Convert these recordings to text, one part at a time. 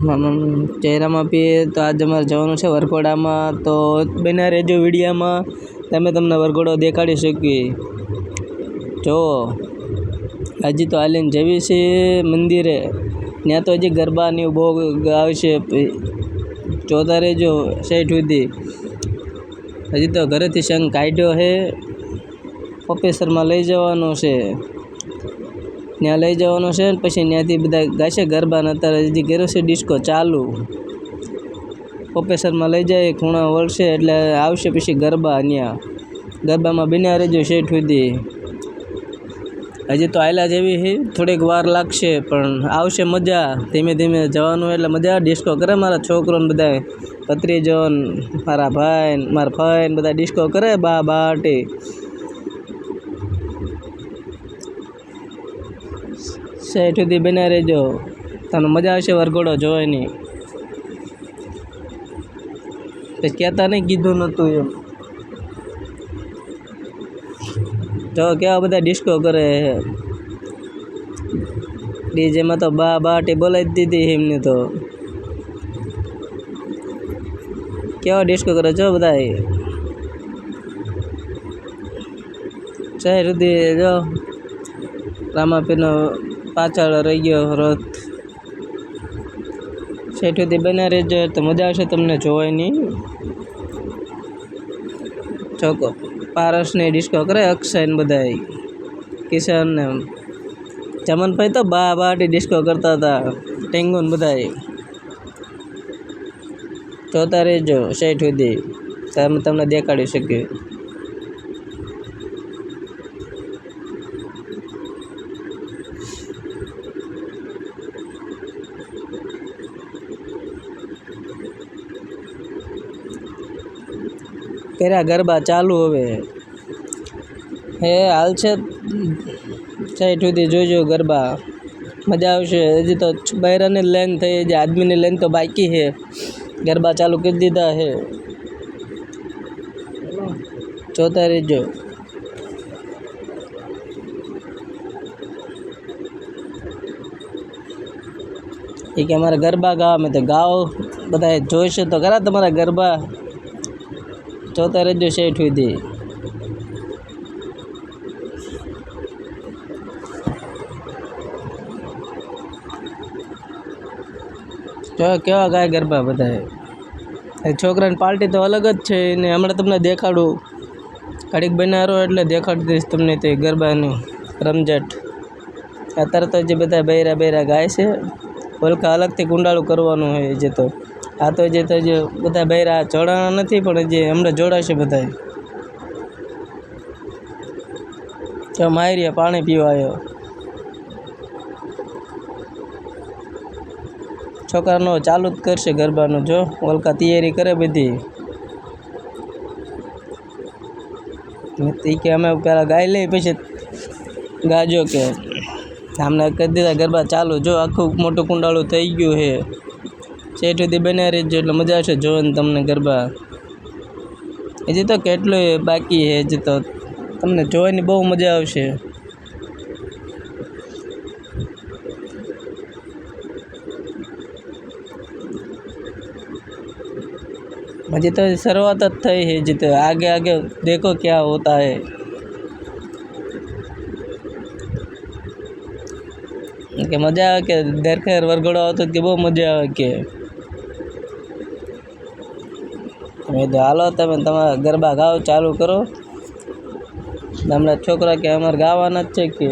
ચહેરામાં પીએ તો આજે અમારે જવાનું છે વરઘોડામાં. તો બન્યા રહેજો વિડીયામાં. તમે તમને વરઘોડો દેખાડી શકીએ. જો, હજી તો હાલીને જવી છે મંદિરે. ત્યાં તો હજી ગરબાની બહુ આવશે. જોતા રહેજો સેઠ સુધી. હજી તો ઘરેથી સંઘ કાઢ્યો છે. ઓફિસરમાં લઈ જવાનો છે. ત્યાં લઈ જવાનો છે ને પછી ત્યાંથી બધા ગાશે ગરબા ને અત્યારે હજી ઘેરો છે ડિસ્કો ચાલુ પ્રોફેસરમાં લઈ જાય, ખૂણા વળશે એટલે આવશે પછી ગરબા ત્યાં ગરબામાં બિના રહેજો શેઠ સુધી. હજી તો આયલા જેવી છે થોડીક વાર લાગશે, પણ આવશે મજા. ધીમે ધીમે જવાનું એટલે મજા. ડિસ્કો કરે મારા છોકરોને બધા ભત્રીજો મારા ભાઈ મારા ભાઈ બધા ડિસ્કો કરે બા બાટી. શેઠ સુધી બના રહેજો. તમને મજા આવશે વરઘોડો જોવાની. તે કહેતા નહીં કીધું નહોતું એમ. જો કેવા બધા ડિસ્કો કરે ડીજેમાં તો બા બાટી બોલાવી દીધી એમને તો. કેવા ડિસ્કો કરે છો બધા શહેર સુધી જો. રામાપીરનો પાછળ રહી ગયો રથ શેઠ સુધી બના રહેજો, તો મજા આવશે તમને જોવાની. ચોકો, પારસને ડિસ્કો કરે, અક્ષય ને બધા કિશન ને ચમનભાઈ તો બા બાટી ડિસ્કો કરતા હતા, ટેંગુ ને બધા જોતા રહેજો શેઠ સુધી. તમે તમને દેખાડી શકીએ. કર્યા, ગરબા ચાલુ હવે. હે, હાલ છે સાઈઠ સુધી જોજો ગરબા. મજા આવશે. હજી તો બૈરાની લેન થઈ, હજી આદમીની લેન તો બાકી છે. ગરબા ચાલુ કરી દીધા છે. જોતા રહેજો. એ કે અમારા ગરબા ગાવા મેં તો ગાઓ. બધા જોઈશે તો ખરા તમારા ગરબા. જોતા રહેજો શેઠ સુધી જો કેવા ગાય ગરબા બધા છોકરાની પાર્ટી તો અલગ જ છે ને હમણાં તમને દેખાડું. ઘડીક બનારો એટલે દેખાડી દઈશ તમને તે ગરબાનું રમઝટ. અત્યારે તો જે બધા બૈરા બૈરા ગાય છે હલકા અલગથી કુંડાળું કરવાનું હોય જે તો. આ તો જે તો જે બધા બૈરા જોડાણા નથી, પણ જે હમણાં જોડાશે બધા તો માયરીએ પાણી પીવા આવ્યો છોકરાનો ચાલુ જ કરશે ગરબાનું, જો. ઓલકા તૈયારી કરે બધી. કે અમે પહેલાં ગાઈ લઈ, પછી ગાજો કે. અમને કરી દીધા ગરબા ચાલુ, જો આખું મોટું કુંડાળું થઈ ગયું છે. છેઠ સુધી બન્યા રહેજો એટલે મજા આવશે જોવાની તમને ગરબા. હજી તો કેટલું બાકી છે, હજી તો તમને જોવાની બહુ મજા આવશે. હજી તો શરૂઆત જ થઈ છે, હજી તો આગે આગે દેખો ક્યાં હોતા હે. કે મજા આવે કે દરખેર વરઘોડો આવતો કે બહુ મજા આવે કે. મેં હાલો, તમે તમારા ગરબા ગાઓ, ચાલુ કરો. હમણાં છોકરા કે, અમારે ગાવાના જ છે કે.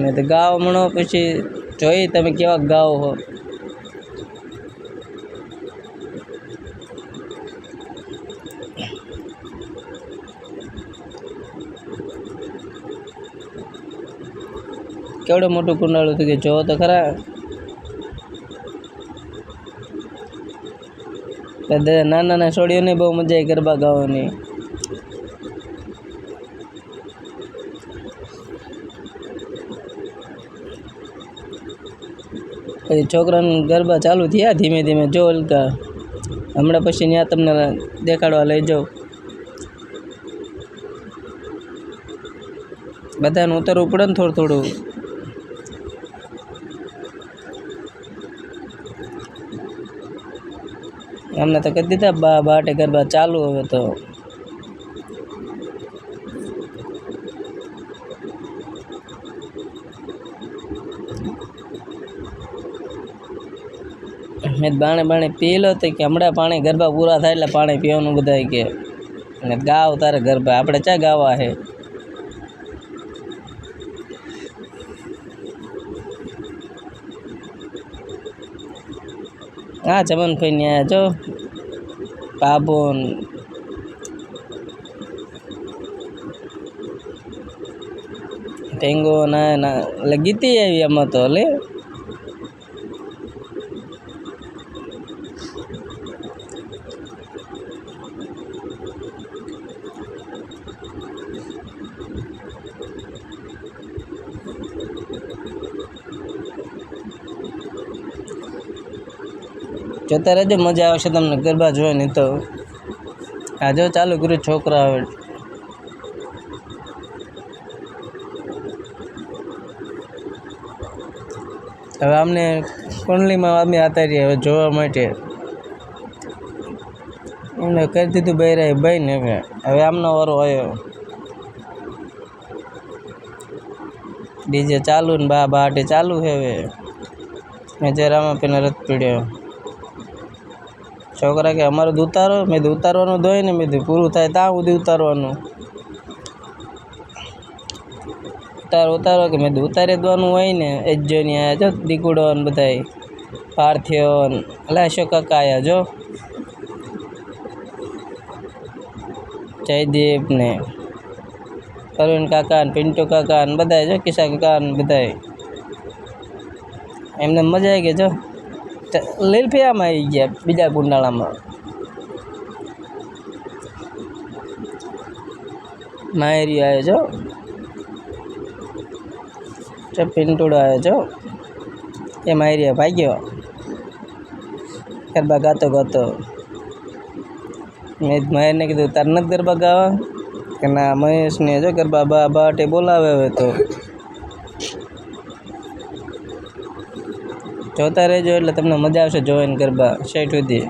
મેં તો ગાઓ મણો, પછી જોઈ તમે કેવા ગાઓ હો. કેવડું મોટું કુંડાળું હતું કે, જોવો તો ખરા. બધા નાના નાના છોડીઓને બહુ મજા આવી ગરબા ગાવાની. પછી છોકરાનું ગરબા ચાલુ થયા ધીમે ધીમે, જો અલકા. હમણાં પછી ત્યાં તમને દેખાડવા લઈ જાઉં. બધાને ઉતરવું પડે ને થોડું થોડું. અમને તો કહી દીધા, બા, બાટે ગરબા ચાલુ હવે તો. મેં બાણે બાણે પી લો તો કે હમણાં પાણી ગરબા પૂરા થાય એટલે પાણી પીવાનું બધાય કે. અને ગાવ તારે ગરબા, આપણે ચા ગાવા હે? હા ચમન ભાઈ ન્યા જો બાબુ ન ટેંગો ના ના એટલે ગીતી આવી આમાં તો લે જોતા રહેજો મજા આવશે તમને ગરબા જોવાની તો. આ જો ચાલુ કર્યું છોકરા હવે. હવે અમને કુંડલીમાં અમે આતા રહીએ હવે જોવા માટે. એમને કરી દીધું બૈરાએ ભાઈ ને હવે. હવે આમનો વારો આવ્યો. ડીજે ચાલુ ને બા બાટે ચાલુ છે હવે. મેં જરામાં પેલા રથ પીડ્યો. છોકરા કે અમારું ઉતારો, મેં ઉતારવાનું દોય ને મેં પૂરું થાય ત્યાં સુધી ઉતારવાનું. ઉતાર, ઉતારો કે મેં ઉતારી દેવાનું હોય ને, એ જ જોઈને આવ્યા જો દીકુડો ને બધાય, પાર્થિવ ને અશોક કાકા આવ્યા જો. જયદીપ ને, અરુણ કાકા ને, પિન્ટુ કાકા ને બધાય જો, કિશા કાકા ને બધાય. એમને મજા આવી ગઈ જો. લીલફિયામાં આવી ગયા બીજા કુંડાળામાં માયરી આવે છો? છે પિન્ટુડો આવે છો? એ માયરી ભાગ્યો. ગરબા ગાતો ગાતો. મેં મહેરને કીધું, તાર નથી ગરબા ગાવા? કે, ના, મહેશને જો ગરબા બા બાટે બોલાવે હવે તો. જોતા રહેજો એટલે તમને મજા આવશે જોઈન ગરબા શેઠ સુધી.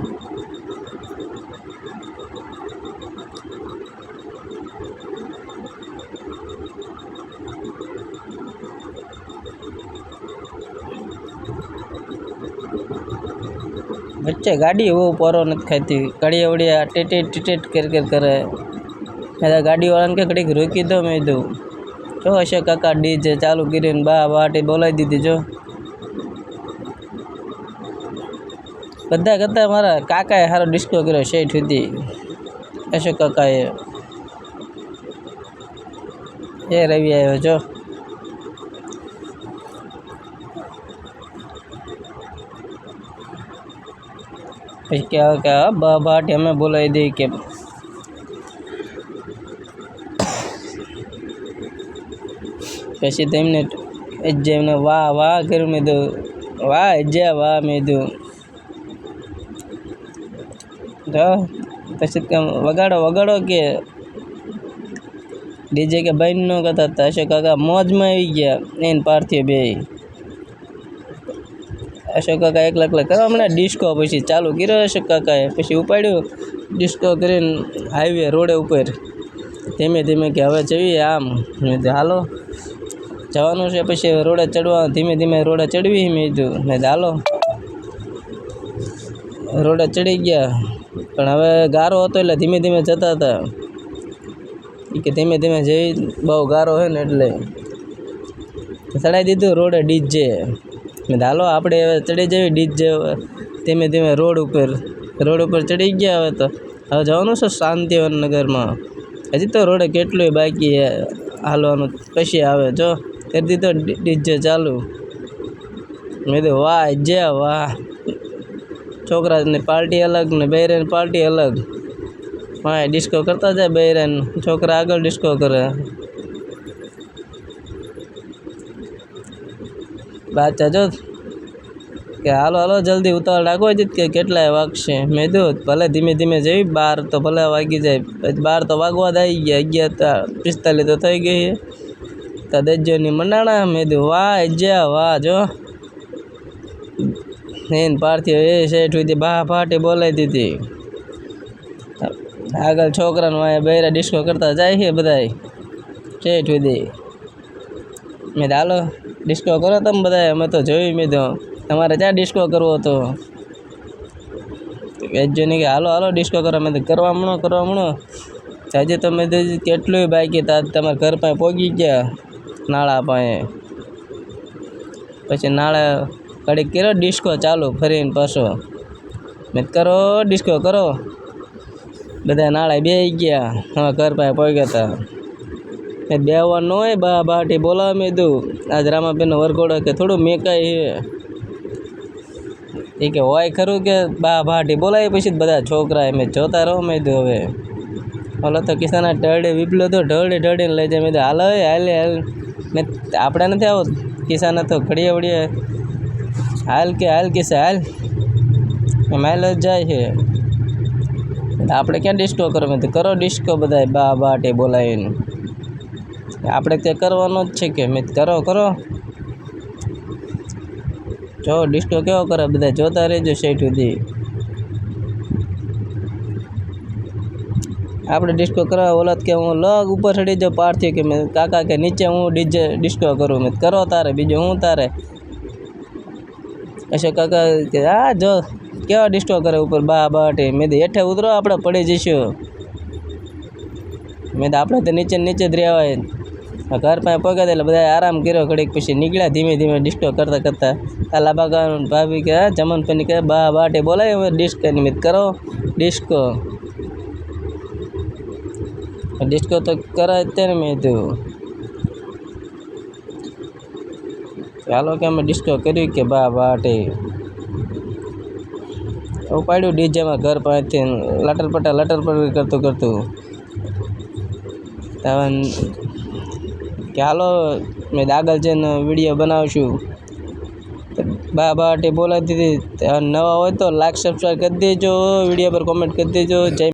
વચ્ચે ગાડી બહુ પોરો નથી ખાતી. ઘડીએ વળીએ ટેટેટ ટીટેટ કેર કેર કરે. મેં ગાડીવાળાને કે ઘડીક રોકી દો મેં કીધું. જો અશોક કાકા ડીજે ચાલુ કરીને બા બાટી બોલાવી દીધી જો. બધા કરતાં મારા કાકાએ સારો ડિસ્કો કર્યો, શેઠ સુધી. અશોક કાકાએ. એ રવિ આવ્યો, જો. પછી કે હવે કે બાટી અમે બોલાવી દઈએ કે. પછી તેમને જે એમને, વાહ વાહ કર્યું મેં કીધું વાહ જે વાહ, મેં કીધું. તો પછી કેમ વગાડો વગાડો કે ડીજે કે ભાઈ ન કરતા હતા અશોક કાકા મોજમાં આવી ગયા, એને પાર્થિવ બે. અશોક કાકા એકલા એકલા કરવા હમણાં ડિસ્કો પછી ચાલુ કર્યો અશોક કાકાએ, પછી ઉપાડ્યું ડિસ્કો કરીને હાઈવે રોડે ઉપર. ધીમે ધીમે કે હવે જઈએ આમ. મેં હાલો. જવાનું છે પછી રોડે ચડવા ધીમે ધીમે રોડે ચડવી મેં કીધું. મેં હાલો. રોડે ચડી ગયા. પણ હવે ગારો હતો એટલે ધીમે ધીમે જતા હતા. એ કે ધીમે ધીમે જઈ બહુ ગારો હોય ને એટલે ચડાવી દીધું રોડે ડીજે. મેં હાલો આપણે હવે ચડી જઈએ ડીજે ધીમે ધીમે રોડ ઉપર રોડ ઉપર ચડી ગયા હવે તો. હવે જવાનું છે શાંતિવન નગરમાં. હજી તો રોડે કેટલું બાકી હાલવાનું પછી આવે જો. કરી દીધો ડીજે ચાલુ. મેં કીધું, વાહ જે વાહ. છોકરાની પાર્ટી અલગ ને બૈરાની પાર્ટી અલગ. હા ડિસ્કો કરતા જાય બૈરાન. છોકરા આગળ ડિસ્કો કરે. બાચા જો કે હાલો હાલો, જલ્દી ઉતાવળ રાખો. જ કે કેટલાય વાગશે. મેં કીધું ભલે ધીમે ધીમે જઈ બાર તો ભલે વાગી જાય. પછી બાર તો વાગવા જ આવી ગયા. અગિયાર પિસ્તાલીસ તો થઈ ગઈ તો દજ્જોની મંડાણા મેં કીધું વાહ જ્યા વાહ, જો. એને પાર્થિવ એ શેઠ બા ફાટી બોલાવી દીધી. આગળ છોકરાનું અહીંયા બૈરા ડિસ્કો કરતા જાય છે બધાય. શેઠ સુધી. મેં ચાલો ડિસ્કો કરો તમે બધા અમે તો જોયું, મેં તો તમારે ક્યાં ડિસ્કો કરવો હતો? વેચજો નહીં કે, હાલો હાલો ડિસ્કો કરો. મેં તો કરવા મણો કરવા મણો આજે તમે તો કેટલું બાકી તા, તમારા ઘર પાસે પહોંચી ગયા, નાળા પાસે. પછી નાળા ઘડીક કરો ડિસ્કો ચાલુ, ફરીને પાછો. મેં કરો ડિસ્કો કરો. બધા નાળા બે ગયા. હવે ઘર પાસે પહોંચ્યા હતા એ બેવા ન હોય, બા બાટી બોલાવે મેં કીધું. આજ રામાબેનનો વરઘોડો કે થોડું મેં કાંઈ એ કે, હોય ખરું કે બા ભાટી બોલાવી પછી બધા છોકરા એમ જોતા રહો, મેં કીધું હવે. ઓલો તો કિસાના ઢળે વિપલો તો ઢળે ઢળીને લઈ જાય. મેં હાલ હાલો, હાલે, હાલ. મેં આપણે નથી આવો કિસાને તો ઘડીએ વળીએ. હાલ કે હાલ કિસ્સા હાલ. એમ હાલ જ જાય છે. આપણે ક્યાં ડિસ્કો કરો મેં કીધું કરો ડિસ્કો બધા બા બાટે બોલાવીને. આપણે તે કરવાનો જ છે કે મેં કીધું કરો કરો. જો ડિસ્કો કેવો કરે? બધા જોતા રહેજો શેઠ સુધી. આપણે ડિસ્કો કરવા ઓલાત કે હું લગ ઉપર ચડી જાઉં પારથી કે મેં કાકા કે નીચે હું ડીજે ડિસ્કો કરું મેં કીધું, કરો તારે બીજું હું તારે? અશોક કાકા કે હા જો કેવા ડિસ્કો કરે ઉપર બા બાટે મેં કીધું, હેઠે ઉતરો આપણે પડી જઈશું. મેં કીધું, આપણે તો નીચે ને નીચે જ રહેવાય ઘર પાસે પગ્યા હતા એટલે બધા આરામ કર્યો ઘડીક પછી નીકળ્યા ધીમે ધીમે ડિસ્કો કરતાં કરતાં. આ લાબા ભાભી કે હા જમન પની કે બા બાટે બોલાય હવે ડિસ્કો નિમિત્ત કરો ડિસ્કો ડિસ્કો તો કરાય જ તે ને મેં કીધું. ચાલો કે અમે ડિસ્કો કર્યું કે બા બાટે ઉપાડ્યું ડીજેમાં ઘર પાસેથી લટર પટા, લટર પટર કરતું કરતું. કે હાલો, મેં દાગલ જઈને વીડિયો બનાવશું. બા બાટે બોલાતી હતી. નવા હોય તો લાઈક સબસ્ક્રાઈબ કરી દેજો, વીડિયો પર કોમેન્ટ કરી દેજો. જય